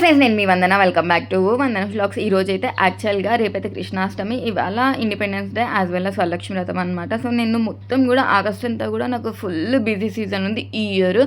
Friends నేను మీ Vandana. Welcome back to Vandana vlogs ఈ రోజు అయితే యాక్చువల్గా రేపైతే కృష్ణాష్టమి ఇవాళ independence day as well as Varalakshmi Vratam అనమాట సో నేను మొత్తం కూడా ఆగస్ట్ అంతా కూడా నాకు ఫుల్ బిజీ సీజన్ ఉంది ఈ ఇయర్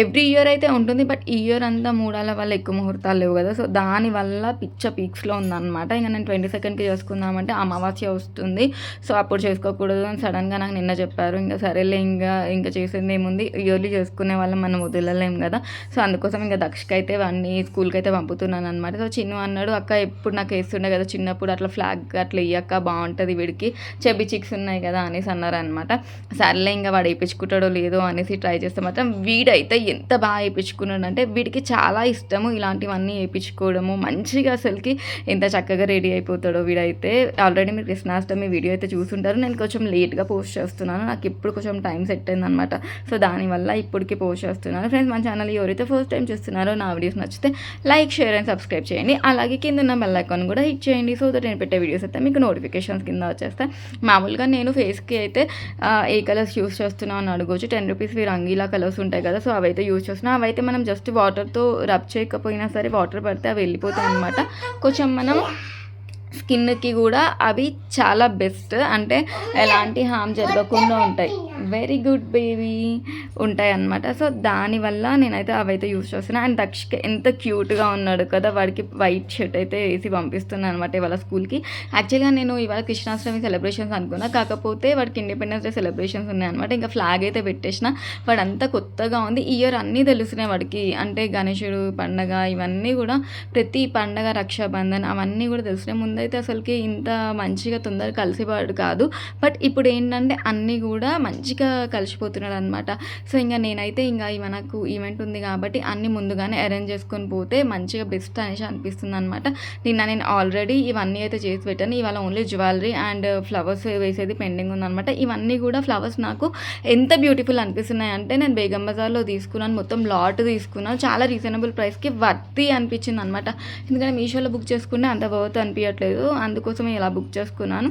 ఎవ్రీ ఇయర్ అయితే ఉంటుంది బట్ ఈ ఇయర్ అంతా మూడాల వల్ల ఎక్కువ ముహూర్తాలు లేవు కదా. సో దానివల్ల పిచ్చ పీక్స్లో ఉందన్నమాట. ఇంకా నేను ట్వంటీ సెకండ్కి చేసుకుందామంటే అమావాస్య వస్తుంది. సో అప్పుడు చేసుకోకూడదు అని సడన్గా నాకు నిన్న చెప్పారు. ఇంకా సరేలే ఇంకా ఇంకా చేసేది ఏముంది? ఇయర్లీ చేసుకునే వాళ్ళం మనం వదిలలేం కదా. సో అందుకోసం ఇంకా దక్షకి అయితే వాడిని స్కూల్కి అయితే పంపుతున్నాను అనమాట సో చిన్న అన్నాడు అక్క ఎప్పుడు నాకు వేస్తుండే కదా చిన్నప్పుడు అట్లా ఫ్లాగ్ అట్లా ఇయ్యక్క బాగుంటుంది వీడికి. చెబి చిక్స్ ఉన్నాయి కదా అనేసి అన్నారు అనమాట సర్లే ఇంకా వాడు వేయించుకుంటాడో లేదో అనేసి ట్రై చేస్తే మాత్రం వీడైతే ఎంత బాగా వేయించుకున్నాడు అంటే వీడికి చాలా ఇష్టము ఇలాంటివన్నీ వేయించుకోవడము మంచిగా అసలుకి ఎంత చక్కగా రెడీ అయిపోతాడో వీడైతే. ఆల్రెడీ మీరు కృష్ణాష్టమి వీడియో అయితే చూసుంటారు. నేను కొంచెం లేట్గా పోస్ట్ చేస్తున్నాను. నాకు ఇప్పుడు కొంచెం టైం సెట్ అయిందనమాట. సో దానివల్ల ఇప్పటికి పోస్ట్ చేస్తున్నాను. ఫ్రెండ్స్ మా ఛానల్ ఎవరైతే ఫస్ట్ టైం చూస్తున్నారో నా వీడియోస్ నచ్చితే లైక్ షేర్ అండ్ సబ్స్క్రైబ్ చేయండి. అలాగే కింద ఉన్న బెల్ ఐకాన్ కూడా హిట్ చేయండి. సో దట్ నేను పెట్టే వీడియోస్ అయితే మీకు నోటిఫికేషన్స్ కింద వచ్చేస్తాయి. మామూలుగా నేను ఫేస్కి అయితే ఏ కలర్స్ యూస్ చేస్తున్నాను అని అడగవచ్చు టెన్ రూపీస్వి రంగీలా కలర్స్ ఉంటాయి కదా సో అవి అయితే యూజ్ చేస్తున్నాం. అవైతే మనం జస్ట్ వాటర్తో రబ్ చేయకపోయినా సరే వాటర్ పడితే అవి వెళ్ళిపోతాయి అనమాట కొంచెం మనం స్కిన్కి కూడా అవి చాలా బెస్ట్ అంటే ఎలాంటి హామ్ జరగకుండా ఉంటాయి. వెరీ గుడ్ బేబీ ఉంటాయి అనమాట సో దానివల్ల నేనైతే అవైతే యూస్ చేస్తున్నాను అండ్ దక్షకి ఎంత క్యూట్గా ఉన్నాడు కదా వాడికి వైట్ షర్ట్ అయితే వేసి పంపిస్తున్నాను అనమాట ఇవాళ స్కూల్కి. యాక్చువల్గా నేను ఇవాళ కృష్ణాష్టమి సెలబ్రేషన్స్ అనుకున్నా. కాకపోతే వాడికి ఇండిపెండెన్స్ డే సెలబ్రేషన్స్ ఉన్నాయన్నమాట. ఇంకా ఫ్లాగ్ అయితే పెట్టేసిన. వాడంతా కొత్తగా ఉంది. ఇయర్ అన్నీ తెలుస్తున్నాయి వాడికి. అంటే గణేశుడు పండగ ఇవన్నీ కూడా ప్రతి పండగ రక్షాబంధన్ అవన్నీ కూడా తెలుస్తున్నాయి ముందైతే అసలుకి ఇంత మంచిగా తొందరగా కలిసివాడు కాదు. బట్ ఇప్పుడు ఏంటంటే అన్నీ కూడా మంచిగా కలిసిపోతున్నాడు అనమాట సో ఇంకా నేనైతే ఇంకా ఇవి నాకు ఈవెంట్ ఉంది కాబట్టి అన్ని ముందుగానే అరేంజ్ చేసుకొని పోతే మంచిగా బెస్ట్ అనేసి అనిపిస్తుంది అనమాట నిన్న నేను ఆల్రెడీ ఇవన్నీ అయితే చేసి పెట్టాను. ఇవాళ ఓన్లీ జ్యువెలరీ అండ్ ఫ్లవర్స్ వేసేది పెండింగ్ ఉందనమాట ఇవన్నీ కూడా ఫ్లవర్స్ నాకు ఎంత బ్యూటిఫుల్ అనిపిస్తున్నాయి అంటే నేను బేగం బజార్లో తీసుకున్నాను. మొత్తం లాట్ తీసుకున్నాను. చాలా రీజనబుల్ ప్రైస్కి వర్తి అనిపించింది అనమాట ఎందుకంటే మీషోలో బుక్ చేసుకుంటే అంత వర్త్ అనిపించట్లేదు అందుకోసం ఇలా బుక్ చేసుకున్నాను.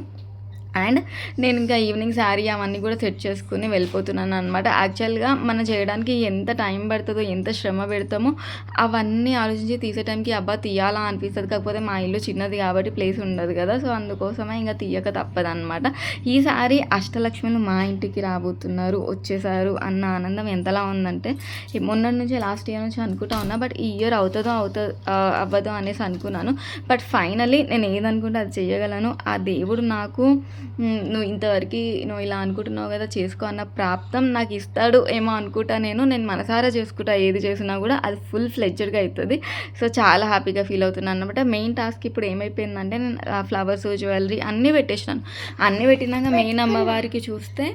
అండ్ నేను ఇంకా ఈవినింగ్ శారీ అవన్నీ కూడా సెట్ చేసుకుని వెళ్ళిపోతున్నాను అనమాట యాక్చువల్గా మనం చేయడానికి ఎంత టైం పడుతుందో ఎంత శ్రమ పెడతామో అవన్నీ ఆలోచించి తీసే టైంకి అబ్బా తీయాలా అనిపిస్తుంది. కాకపోతే మా ఇల్లు చిన్నది కాబట్టి ప్లేస్ ఉండదు కదా. సో అందుకోసమే ఇంకా తీయక తప్పదనమాట ఈ సారీ అష్టలక్ష్మిలు మా ఇంటికి రాబోతున్నారు వచ్చేసారు అన్న ఆనందం ఎంతలా ఉందంటే మొన్నటి నుంచి లాస్ట్ ఇయర్ నుంచి అనుకుంటా ఉన్నా బట్ ఈ ఇయర్ అవుతుందో అవుతుందో అవ్వదో అనేసి అనుకున్నాను. బట్ ఫైనలీ నేను ఏదనుకుంటే అది చేయగలను. ఆ దేవుడు నాకు నువ్వు ఇంతవరకు నువ్వు ఇలా అనుకుంటున్నావు కదా చేసుకో అన్న ప్రాప్తం నాకు ఇస్తాడు ఏమో అనుకుంటా నేను నేను మనసారా చేసుకుంటా ఏది చేసినా కూడా అది ఫుల్ ఫ్లెడ్జెడ్గా అవుతుంది సో చాలా హ్యాపీగా ఫీల్ అవుతున్నాను అనమాట మెయిన్ టాస్క్ ఇప్పుడు ఏమైపోయిందంటే నేను ఫ్లవర్స్ జ్యువెలరీ అన్నీ పెట్టేసినాను. అన్నీ పెట్టినాక మెయిన్ అమ్మవారికి చూస్తే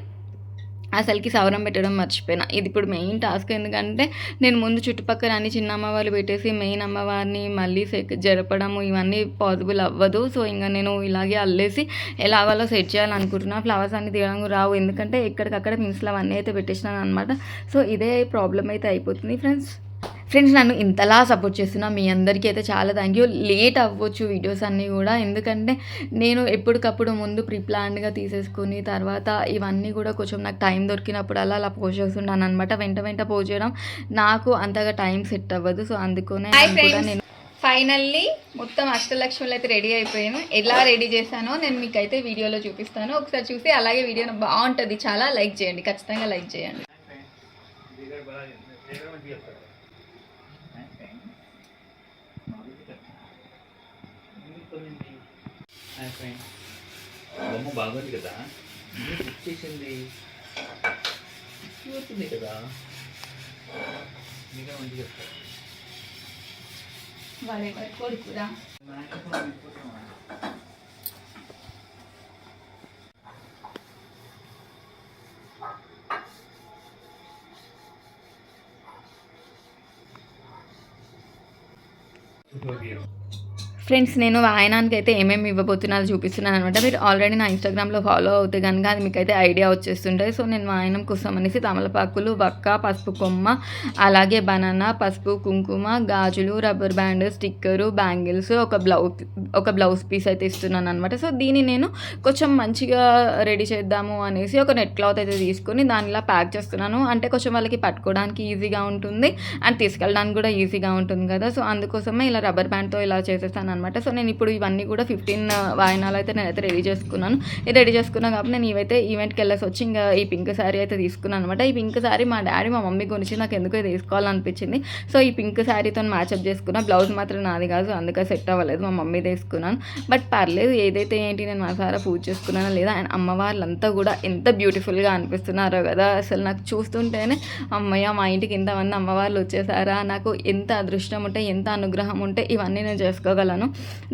అసలుకి సవరం పెట్టడం మర్చిపోయినా. ఇది ఇప్పుడు మెయిన్ టాస్క్ ఎందుకంటే నేను ముందు చుట్టుపక్కల అన్ని చిన్న అమ్మవాళ్ళు పెట్టేసి మెయిన్ అమ్మవారిని మళ్ళీ జరపడము ఇవన్నీ పాసిబుల్ అవ్వదు. సో ఇంకా నేను ఇలాగే అల్లేసి ఎలాగోలా సెట్ చేయాలనుకుంటున్నా. ఫ్లవర్స్ అన్ని తీయడం రావు. ఎందుకంటే ఎక్కడికక్కడ మిన్స్లో అవన్నీ అయితే పెట్టేసినాను అనమాట సో ఇదే ప్రాబ్లం అయితే అయిపోతుంది. ఫ్రెండ్స్ ఫ్రెండ్స్ నన్ను ఇంతలా సపోర్ట్ చేస్తున్నా మీ అందరికీ అయితే చాలా థ్యాంక్ యూ లేట్ అవ్వచ్చు వీడియోస్ అన్నీ కూడా. ఎందుకంటే నేను ఎప్పటికప్పుడు ముందు ప్రీ ప్లాన్డ్గా తీసేసుకుని తర్వాత ఇవన్నీ కూడా కొంచెం నాకు టైం దొరికినప్పుడు అలా అలా పోస్ట్ చేస్తున్నాను అనమాట వెంట వెంట పోస్ట్ చేయడం నాకు అంతగా టైం సెట్ అవ్వదు. సో అందుకనే నేను ఫైనల్లీ మొత్తం అష్టలక్ష్ములు అయితే రెడీ అయిపోయాను. ఎలా రెడీ చేశానో నేను మీకు అయితే వీడియోలో చూపిస్తాను. ఒకసారి చూసి అలాగే వీడియో బాగుంటుంది. చాలా లైక్ చేయండి. ఖచ్చితంగా లైక్ చేయండి. బొమ్మ బాగుంది కదా ఇది బుక్ చేసింది చూస్తుంది కదా ఇంకా మంచి చెప్తారు వాడెవరి కొడుకురా ఫ్రెండ్స్ నేను వాయనానికి అయితే ఏమేమి ఇవ్వబోతున్నాను చూపిస్తున్నాను అనమాట. మీరు ఆల్రెడీ నా ఇన్స్టాగ్రామ్లో ఫాలో అవుతే కనుక అది మీకు అయితే ఐడియా వచ్చేస్తుంటుంది సో నేను వాయనం కోసం అనేసి తమలపాకులు వక్క పసుపు కొమ్మ అలాగే బనానా పసుపు కుంకుమ గాజులు రబ్బర్ బ్యాండ్ స్టిక్కరు బ్యాంగిల్స్ ఒక బ్లౌజ్ ఒక బ్లౌజ్ పీస్ అయితే ఇస్తున్నాను అనమాట. సో దీన్ని నేను కొంచెం మంచిగా రెడీ చేద్దాము అనేసి ఒక నెట్ క్లాత్ అయితే తీసుకొని దానిలా ప్యాక్ చేస్తున్నాను. అంటే కొంచెం వాళ్ళకి పట్టుకోవడానికి ఈజీగా ఉంటుంది. అండ్ తీసుకెళ్ళడానికి కూడా ఈజీగా ఉంటుంది కదా. సో అందుకోసమే ఇలా రబ్బర్ బ్యాండ్తో ఇలా చేసేస్తాను అనమాట సో నేను ఇప్పుడు ఇవన్నీ కూడా ఫిఫ్టీన్ వాయినాలు అయితే నేనైతే రెడీ చేసుకున్నాను. ఇది రెడీ చేసుకున్నాను కాబట్టి నేను ఇవైతే ఈవెంట్కి వెళ్ళేసి వచ్చి ఇంకా ఈ పింక్ శారీ అయితే తీసుకున్నాను అనమాట ఈ పింక్ శారీ మా డాడీ మా మమ్మీ గురించి నాకు ఎందుకో తీసుకోవాలనిపించింది. సో ఈ పింక్ శారీతో మ్యాచప్ చేసుకున్నా. బ్లౌజ్ మాత్రం నాది కాదు అందుకే సెట్ అవ్వలేదు. మా మమ్మీ తీసుకున్నాను. బట్ పర్లేదు ఏదైతే ఏంటి నేను మనసారా పూజ చేసుకున్నానో లేదా అండ్ అమ్మవార్లంతా కూడా ఎంత బ్యూటిఫుల్గా అనిపిస్తున్నారో కదా. అసలు నాకు చూస్తుంటేనే అమ్మయ్య మా ఇంటికి ఇంతమంది అమ్మవార్లు వచ్చేసారా? నాకు ఎంత అదృష్టం ఉంటే ఎంత అనుగ్రహం ఉంటే ఇవన్నీ నేను చేసుకోగలను.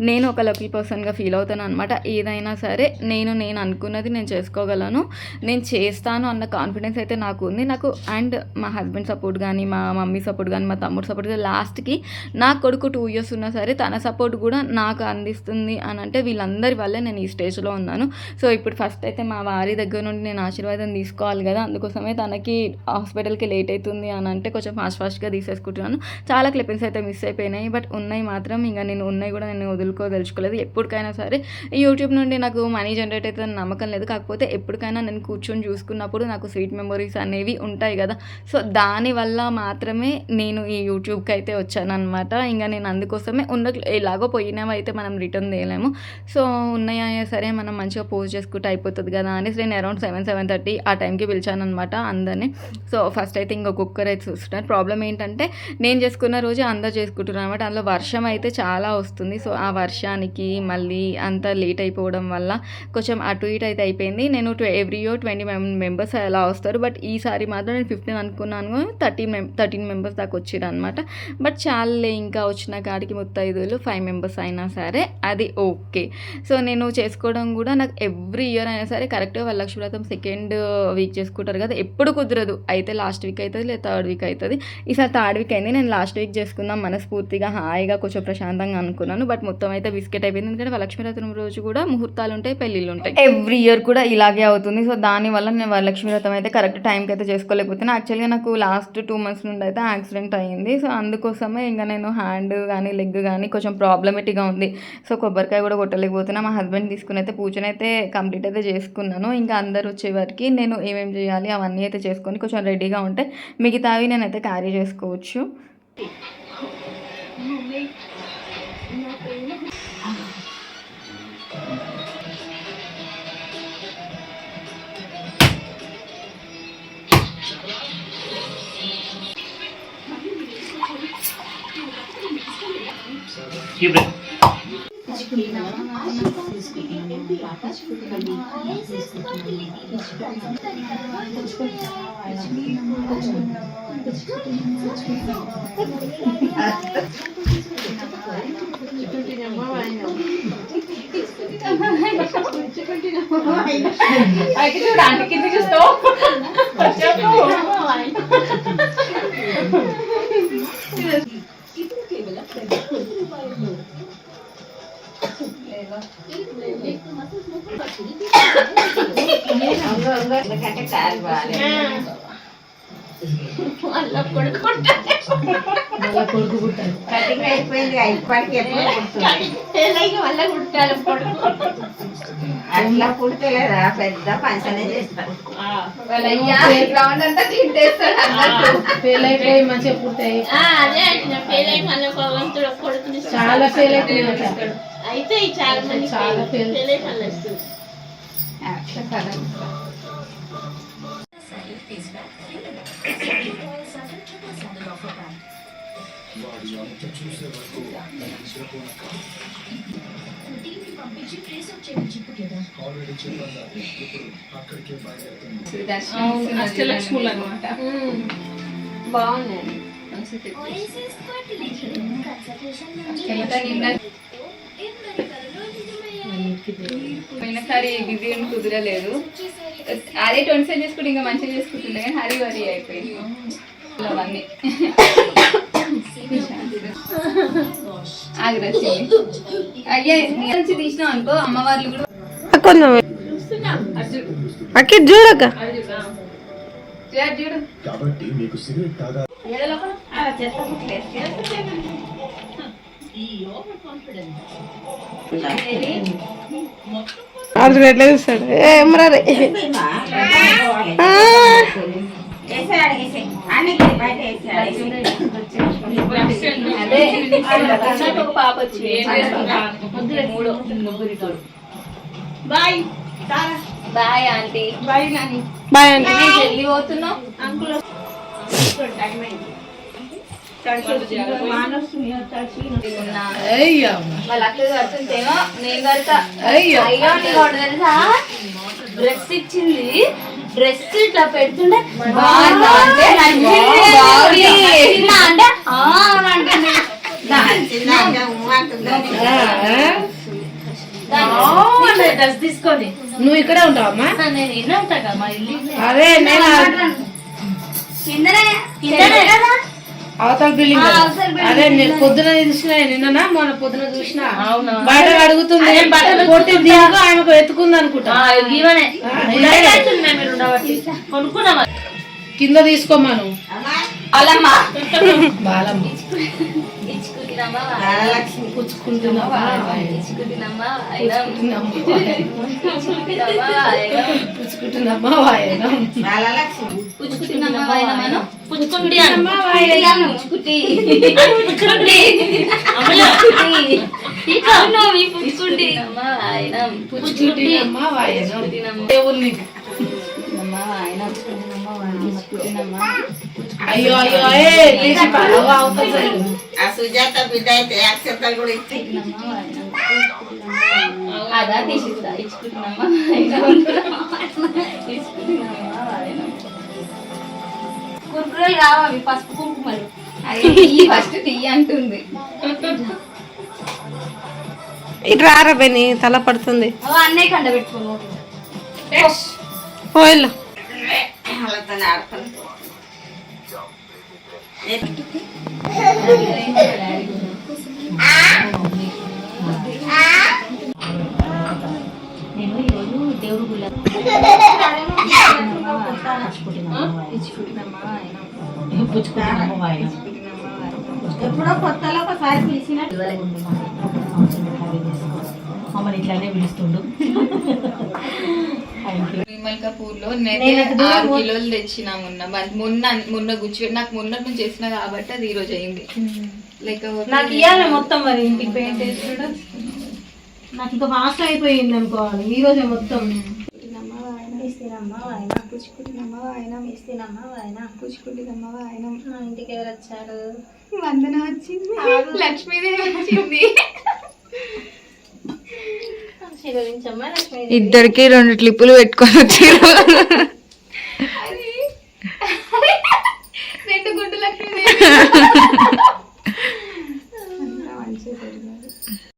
నేను ఒక లక్కీ పర్సన్గా ఫీల్ అవుతాను అనమాట ఏదైనా సరే నేను నేను అనుకున్నది నేను చేసుకోగలను. నేను చేస్తాను అన్న కాన్ఫిడెన్స్ అయితే నాకు ఉంది. నాకు అండ్ మా హస్బెండ్ సపోర్ట్ కానీ మా మమ్మీ సపోర్ట్ కానీ మా తమ్ముడు సపోర్ట్ కానీ లాస్ట్కి నా కొడుకు టూ ఇయర్స్ ఉన్నా సరే తన సపోర్ట్ కూడా నాకు అందిస్తుంది అని అంటే వీళ్ళందరి వల్లే నేను ఈ స్టేజ్లో ఉన్నాను. సో ఇప్పుడు ఫస్ట్ అయితే మా వారి దగ్గర నుండి నేను ఆశీర్వాదం తీసుకోవాలి కదా. అందుకోసమే తనకి హాస్పిటల్కి లేట్ అవుతుంది అని అంటే కొంచెం ఫాస్ట్ ఫాస్ట్గా తీసేసుకుంటున్నాను. చాలా క్లిప్పింగ్స్ అయితే మిస్ అయిపోయినాయి బట్ ఉన్నాయి మాత్రం. ఇంకా నేను ఉన్నాయి కూడా నేను వదులుకోదలుచుకోలేదు. ఎప్పటికైనా సరే యూట్యూబ్ నుండి నాకు మనీ జనరేట్ అవుతుందని నమ్మకం లేదు. కాకపోతే ఎప్పటికైనా నేను కూర్చొని చూసుకున్నప్పుడు నాకు స్వీట్ మెమొరీస్ అనేవి ఉంటాయి కదా. సో దానివల్ల మాత్రమే నేను ఈ యూట్యూబ్కి అయితే వచ్చానమాట ఇంకా నేను అందుకోసమే ఉన్న ఎలాగో పోయినవి అయితే మనం రిటర్న్ చేయలేము. సో ఉన్నాయా సరే మనం మంచిగా పోస్ట్ చేసుకుంటే అయిపోతుంది కదా అనేసి నేను అరౌండ్ సెవెన్ సెవెన్ థర్టీ ఆ టైంకి పిలిచాను అనమాట అందరినీ. సో ఫస్ట్ అయితే ఇంకొకరు అయితే చూస్తున్నారు. ప్రాబ్లం ఏంటంటే నేను చేసుకున్న రోజు అందరు చేసుకుంటున్నారు అనమాట అందులో వర్షం అయితే చాలా వస్తుంది. సో ఆ వర్షానికి మళ్ళీ అంత లేట్ అయిపోవడం వల్ల కొంచెం అటు ఇటు అయితే అయిపోయింది. నేను ఎవ్రీ ఇయర్ ట్వంటీ మెంబర్స్ అలా వస్తారు. బట్ ఈసారి మాత్రం నేను ఫిఫ్టీన్ అనుకున్నాను. థర్టీ మెం థర్టీన్ మెంబర్స్ దాకా వచ్చారు అనమాట బట్ చాలే ఇంకా వచ్చిన కాడికి ముత్తైదులు ఫైవ్ మెంబర్స్ అయినా సరే అది ఓకే. సో నేను చేసుకోవడం కూడా నాకు ఎవ్రీ ఇయర్ అయినా సరే కరెక్ట్గా వరలక్ష్మి వ్రతం సెకండ్ వీక్ చేసుకుంటారు కదా ఎప్పుడు కుదరదు. అయితే లాస్ట్ వీక్ అవుతుంది లేదా థర్డ్ వీక్ అవుతుంది ఈసారి థర్డ్ వీక్ అయింది. నేను లాస్ట్ వీక్ చేసుకుందాం మనస్ఫూర్తిగా హాయిగా కొంచెం ప్రశాంతంగా అనుకున్నాను బట్ మొత్తం అయితే బిస్కెట్ అయిపోయింది. ఎందుకంటే వరలక్ష్మి రోజు కూడా ముహూర్తాలు ఉంటాయి పెళ్ళిళ్ళు ఉంటాయి ఎవ్రీ ఇయర్ కూడా ఇలాగే అవుతుంది. సో దానివల్ల నేను వరలక్ష్మి వ్రతం అయితే కరెక్ట్ టైంకి అయితే చేసుకోలేకపోతున్నాను యాక్చువల్గా నాకు లాస్ట్ టూ మంత్స్ నుండి అయితే యాక్సిడెంట్ అయ్యింది. సో అందుకోసమే ఇంకా నేను హ్యాండ్ కానీ లెగ్ కానీ కొంచెం ప్రాబ్లమెటిక్గా ఉంది. సో కొబ్బరికాయ కూడా కొట్టలేకపోతున్నా. మా హస్బెండ్ తీసుకుని అయితే పూజను అయితే కంప్లీట్ అయితే చేసుకున్నాను. ఇంకా అందరు వచ్చే నేను ఏమేమి చేయాలి అవన్నీ అయితే చేసుకొని కొంచెం రెడీగా ఉంటే మిగతావి నేనైతే క్యారీ చేసుకోవచ్చు. చూడు అంటే కింద చూస్తావు కటింగ్ అయిపోయింది ఇప్పటికి ఎప్పుడు కుడుతుంది? మళ్ళీ కుట్టాలి కొడుకు. అట్లా కుడతలేదా పెద్ద పంచనే చేస్తారు? గ్రౌండ్ అంతా క్లీన్ చేస్తాడు ఫెయిల్ అయిపోయి మంచిగా ఫెయిల్ ఒక కొడుకుని ఇస్తాడు. చాలా ఫెయిల్ అయిపోయినట అష్టలక్ష్ములు అనమాట బాగున్నాయి పోయినసారి బిజీ అని కుదరలేదు. అదే ట్వంటీ సెవెన్ చేసుకుంటే ఇంకా మంచిగా చేసుకుంటుండే కానీ హరి వరి అయిపోయింది అవన్నీ. ఆగ్రచ్చి అయ్యే నీ నుంచి తీసినావు అనుకో అమ్మవార్లు కూడా కొంచెం అక్కడ చూడక చూడు, చూడు అర్జున్ ఎట్లా చూస్తాడు? ఏ అదే ఒక పాప bye bye aunty. Bye Nani. Bye నేను వెళ్ళి పోతున్నావు అంకుల్ అయ్యా. వాళ్ళ అక్క కడుతుంటేమో నేను కడతా. అయ్యో. డ్రెస్ ఇచ్చింది. డ్రెస్ ఇట్లా అంటే. డ్రెస్ తీసుకొని నువ్వు ఇక్కడే ఉంటావమ్మా నేను కదా మా ఇల్లు. అదే నేను కిందనే కిందనే కదా. అవతల బిల్డింగ్ కదా. అదే నేను పొద్దున చూసిన నిన్న మొన్న పొద్దున చూసిన? అవునా. బయట అడుగుతుంది పొట్టి ఆమెకు ఎత్తుకుంది అనుకుంటా. ఆ, ఈమెనే ఆ, బయట అవుతుంది మేము ఇక్కడ ఉండబట్టి. కొనుక్కున్నాం అది. కింద తీసుకోమను అమ్మా, వాళ్ళమ్మ ఇచ్చుకుంటున్నామా ఇచ్చుకుంటున్నామా ఇచ్చుకుంటున్నామా పుచ్చుకుంటి. పుచ్చుకుంటున్నమ్మ అయ్యో అయ్యో లేచి పడవ. ఆ సుజాత బిడ్డ అయితే అక్షంతలు కూడా ఇస్తే అదా ఇచ్చుకుంటున్నమ్మ వాయిన కుర్కురేలు కావాలి పసుపు కుంకుమలు. అది ఫస్ట్ టీ అంటుంది. ఇటు రారా బెని తల పడుతుంది. అవి అన్నయ్య కండ నేను ఈరోజు దేవుడు గుళ్ళ ఎప్పుడో కొత్తలో ఒకసారి పిలిచినట్టు. మమ్మల్ని ఇట్లానే పిలుస్తుండు. ఆరు కిలోలు తెచ్చినా మొన్న. మొన్న మొన్న గుచ్చి నాకు మొన్న నుంచి చేసిన కాబట్టి అది ఈ రోజు అయింది లేకపోతే నాకు ఇవ్వాలి మొత్తం మరి ఇంటికి పెయింట్ వేసుకుంటా నాకు ఇంకా ఫాస్ట్ అయిపోయింది అనుకోవాలి ఈ రోజే మొత్తం. ఇంటికి ఎవరు వచ్చారు? వందన వచ్చింది. లక్ష్మీదేవి ఇద్దరికి రెండు క్లిప్పులు పెట్టుకొని వచ్చారు రెండు గుడ్డు లక్ష్మీదేవి.